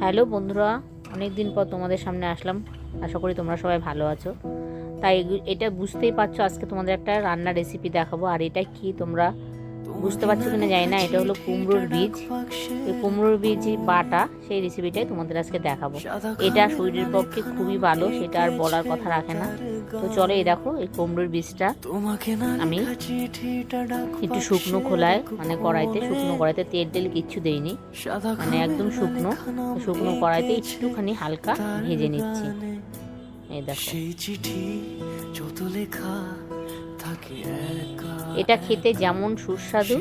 Hello বন্ধুরা অনেক দিন পর তোমাদের সামনে আসলাম। আশা করি তোমরা সবাই ভালো আছো। তাই এটা বুঝতেই পারছ আজকে তোমাদের একটা রান্না রেসিপি দেখাবো, আর এটা কি তোমরা বুঝতে পারছ কিনা জানি না এটা হলো কুমড়োর বীজ। এই কুমড়োর বীজ বাটা সেই রেসিপিটাই তোমাদের আজকে দেখাবো। এটা শরীরের পক্ষে খুবই ভালো সেটা আর বলার কথা রাখে না। তো চলো এই দেখো এই কুমড়োর বীজটা আমি একটু শুকনো খোলায় মানে কড়াইতে শুকনো কড়াইতে তেল টেল কিচ্ছু দেইনি। মানে একদম শুকনো শুকনো কড়াইতে একটুখানি হালকা ভেজে নিচ্ছি। এই দেখো। সেই চিঠি যত লেখা এটা খেতে যেমন সুস্বাদু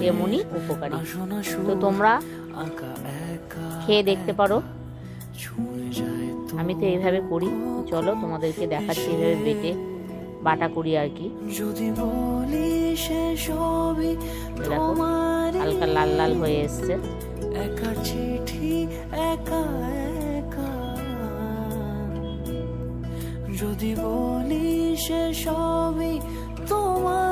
তেমনই উপকারী। তো তোমরা খেয়ে দেখতে পারো। আমি তো এইভাবে করি। চলো তোমাদেরকে দেখাচ্ছি এইভাবে বেটে বাটা করি আর কি। যদি বলি সবই তোমার হালকা লাল লাল হয়ে এসছে। একা চিঠি একা একা। যদি বলি সে সবই একা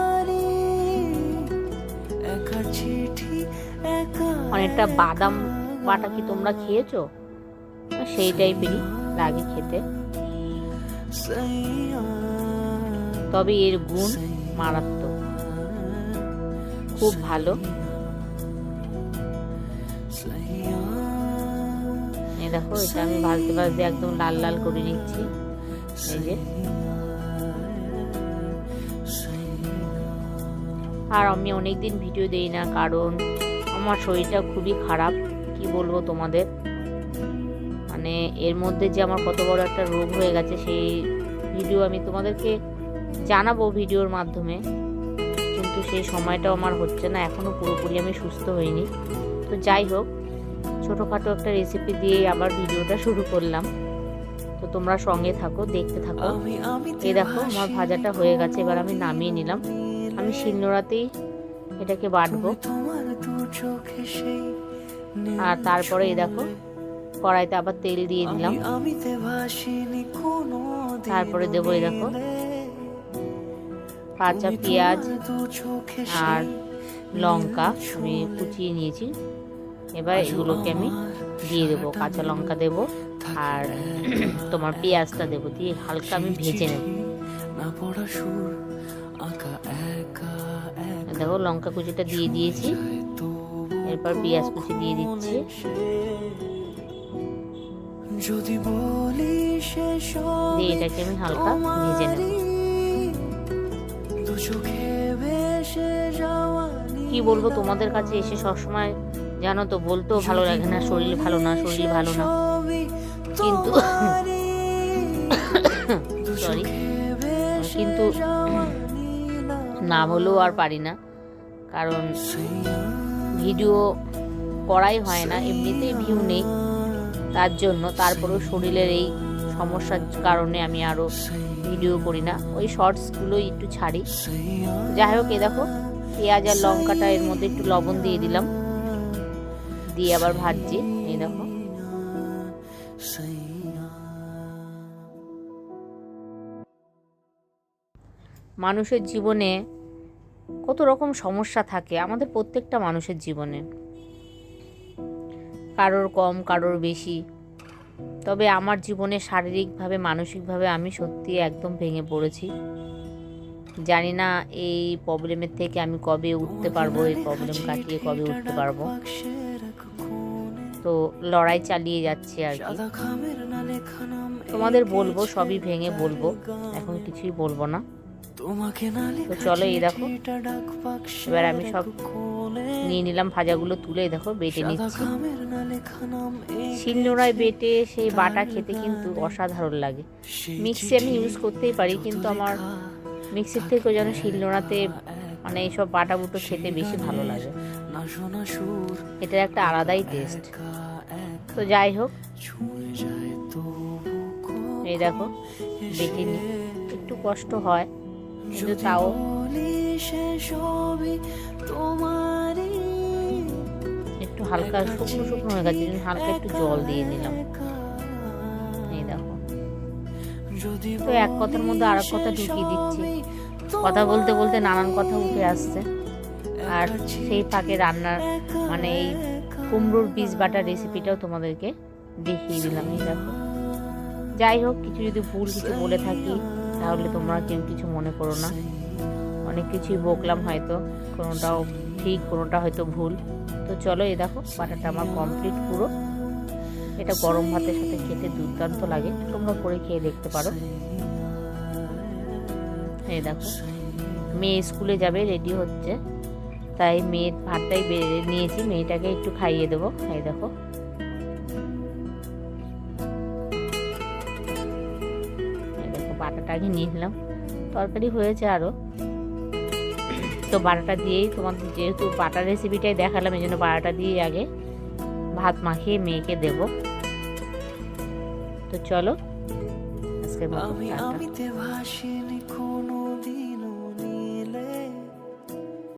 অনেকটা বাদাম বাটা কি তোমরা খেয়েছো? সেই টাইপেরই লাগে খেতে। তবে এর গুণ মারাত্মক। খুব ভালো। দেখো এটা আমি ভাজতে ভাজতে একদম লাল লাল করে নিচ্ছি। এই যে। আর আমি অনেক দিন ভিডিও দেই না কারণ আমার শরীরটা খুবই খারাপ। কি বলব তোমাদের? মানে এর মধ্যে যে আমার কত বড় একটা রোগ হয়ে গেছে সেই ভিডিও আমি তোমাদেরকে জানাব ভিডিওর মাধ্যমে। কিন্তু সেই সময়টাও আমার হচ্ছে না এখনও পুরোপুরি আমি সুস্থ হইনি। তো যাই হোক ছোটোখাটো একটা রেসিপি দিয়ে আবার ভিডিওটা শুরু করলাম। তো তোমরা সঙ্গে থাকো দেখতে থাকো। এই দেখো আমার ভাজাটা হয়ে গেছে এবার আমি নামিয়ে নিলাম। আমি শিলনোড়াতেই এটাকে বাটবো আর তারপরে এই দেখো কড়াইতে আবার তেল দিয়ে দিলাম। তারপরে দেবো এই দেখো কাঁচা পেঁয়াজ আর লঙ্কা আমি কুচিয়ে নিয়েছি। এবার এগুলোকে আমি দিয়ে দেবো কাঁচা লঙ্কা দেবো আর তোমার পেঁয়াজটা দেবো দিয়ে হালকা আমি ভেজে নেব। দেখো লঙ্কা কুচিটা দিয়ে দিয়েছি। এরপর পেঁয়াজ কুচি দিয়ে দিচ্ছি। যদি বলি দিয়ে এটাকে আমি হালকা ভেজে নেব। কি বলব তোমাদের কাছে এসে সবসময় জানো তো বলতেও ভালো লাগে না শরীর ভালো না শরীর ভালো না। কিন্তু সরি কিন্তু না বলেও আর পারি না। কারণ ভিডিও করাই হয় না, এমনিতেই ভিউ নেই। তার জন্য তারপরেও শরীরের এই সমস্যার কারণে আমি আরও ভিডিও করি না। ওই শর্টসগুলোই একটু ছাড়ি। যাই হোক এ দেখো, পেঁয়াজ আর লঙ্কাটা এর মধ্যে একটু লবণ দিয়ে দিলাম। দিয়ে আবার ভাজছি, এই দেখো। মানুষের জীবনে কত রকম সমস্যা থাকে আমাদের প্রত্যেকটা মানুষের জীবনে। কারোর কম, কারোর বেশি। তবে আমার জীবনে শারীরিকভাবে, মানসিকভাবে আমি সত্যি একদম ভেঙে পড়েছি। জানি না এই প্রবলেমের থেকে আমি কবে উঠতে পারব, এই প্রবলেম কাটিয়ে কবে উঠতে পারব। তো লড়াই চালিয়ে যাচ্ছে আর তোমাদের বলব, সবই ভেঙে বলব, এখন কিছুই বলব না। তো চলো এই দেখো। এবার আমি সব নিয়ে নিলাম ভাজাগুলো তুলে দেখো বেটে নিচ্ছি। শিলনোড়ায় বেটে সেই বাটা খেতে কিন্তু অসাধারণ লাগে। মিক্সি আমি ইউজ করতেই পারি কিন্তু আমার মিক্সির থেকেও যেন শিলনোড়াতে মানে এইসব বাটা বুটো খেতে বেশি ভালো লাগে। এটার একটা আলাদাই টেস্ট তো যাই হোক। এই দেখো বেটে নি। একটু কষ্ট হয়। কিন্তু তাও। একটু হালকা শুকনো শুকনো হয়ে গেছে হালকা একটু জল দিয়ে দিলাম এই দেখো। তো এক কথার মধ্যে আর এক কথা ঢুকিয়ে দিচ্ছি। কথা বলতে বলতে নানান কথা উঠে আসছে। আর সেই ফাঁকে রান্নার মানে এই কুমড়োর বীজ বাটার রেসিপিটাও তোমাদেরকে দেখিয়ে দিলাম এই দেখো। যাই হোক কিছু যদি ভুল কিছু বলে থাকি তাহলে তোমরা কেউ কিছু মনে করো না। অনেক কিছুই বকলাম হয়তো, কোনোটাও ঠিক, কোনোটা হয়তো ভুল। তো চলো এই দেখো, বাটাটা আমার কমপ্লিট পুরো। এটা গরম ভাতের সাথে খেতে দুর্দান্ত লাগে, তোমরা করে খেয়ে দেখতে পারো। এই দেখো, মেয়ে স্কুলে যাবে রেডি হচ্ছে। তাই মেয়ের ভাতটাই বেড়ে নিয়েছি, মেয়েটাকে একটু খাইয়ে দেবো। এই দেখো। বাটাটা আগে নিয়ে নিলাম। তরকারি হয়েছে আরও তো বাটাটা দিয়েই তোমাদের যেহেতু বাটার রেসিপিটাই দেখালাম এই জন্য বাটাটা দিয়ে আগে ভাত মাখিয়ে মেয়েকে দেব। তো চলো আজকের মতো